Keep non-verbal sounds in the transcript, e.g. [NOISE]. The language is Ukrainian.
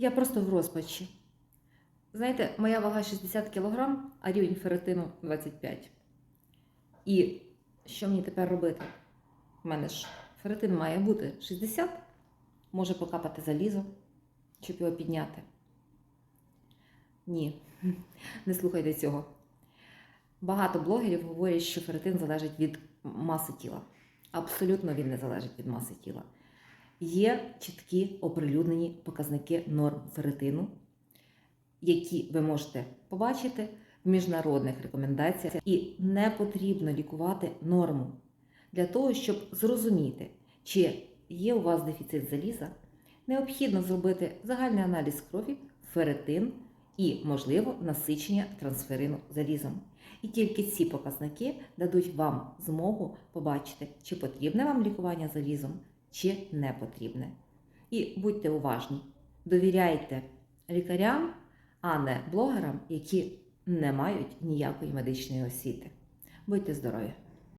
Я просто в розпачі. Знаєте, моя вага 60 кг, а рівень ферритину 25. І що мені тепер робити? У мене ж ферритин має бути 60, може покапати залізо, щоб його підняти. Ні, [LAUGHS] не слухайте цього. Багато блогерів говорять, що ферритин залежить від маси тіла. Абсолютно він не залежить від маси тіла. Є чіткі оприлюднені показники норм ферритину, які ви можете побачити в міжнародних рекомендаціях. І не потрібно лікувати норму для того, щоб зрозуміти, чи є у вас дефіцит заліза, необхідно зробити загальний аналіз крові, ферритин і, можливо, насичення трансферину залізом. І тільки ці показники дадуть вам змогу побачити, чи потрібне вам лікування залізом, чи не потрібне. І будьте уважні, довіряйте лікарям, а не блогерам, які не мають ніякої медичної освіти. Будьте здорові!